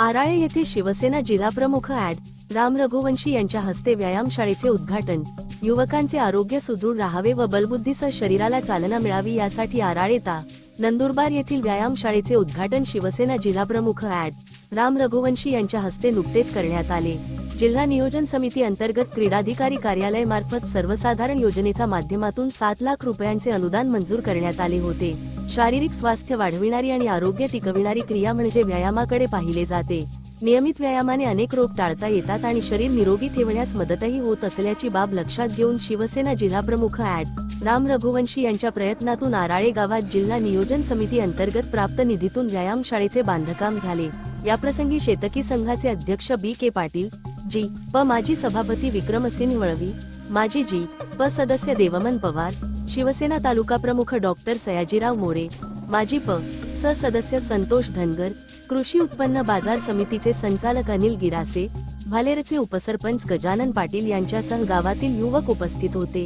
आराळे येथे शिवसेना जिल्हाप्रमुख ऍड राम रघुवंशी यांच्या हस्ते व्यायामशाळेचे उद्घाटन. युवकांचे आरोग्य सुदृढ राहावे व बलबुद्धीसह शरीराला चालना मिळावी यासाठी आराळेता नंदुरबार येथील व्यायामशाळेचे उद्घाटन शिवसेना जिल्हाप्रमुख ऍड राम रघुवंशी यांच्या हस्ते नुकतेच करण्यात आले. जिल्हा नियोजन समिती अंतर्गत क्रीडाधिकारी कार्यालय मार्फत सर्वसाधारण योजनेच्या माध्यमातून सात लाख रुपयांचे अनुदान मंजूर करण्यात आले होते. शारीरिक स्वास्थ्य वाढविणारी आणि आरोग्य टिकविणारी क्रिया म्हणजे व्यायामाकडे पाहिले जाते. नियमित व्यायामाने अनेक रोग टाळता येतात आणि शरीर निरोगी ठेवण्यास मदतही होत असल्याची बाब लक्षात घेऊन शिवसेना जिल्हाप्रमुख ऍड राम रघुवंशी यांच्या प्रयत्नातून आराळे गावात जिल्हा नियोजन समिती अंतर्गत प्राप्त निधीतून व्यायामशाळेचे बांधकाम झाले. याप्रसंगी शेतकी संघाचे अध्यक्ष बी के पाटील जी. प. माजी सभापती विक्रमसिंह वळवी माजी जी. प. सदस्य देवमन पवार शिवसेना तालुका प्रमुख डॉक्टर सयाजीराव मोरे माजी प. स. सदस्य संतोष धनगर कृषी उत्पन्न बाजार समितीचे संचालक अनिल गिरासे भालेरचे उपसरपंच गजानन पाटील यांच्यासह गावातील युवक उपस्थित होते.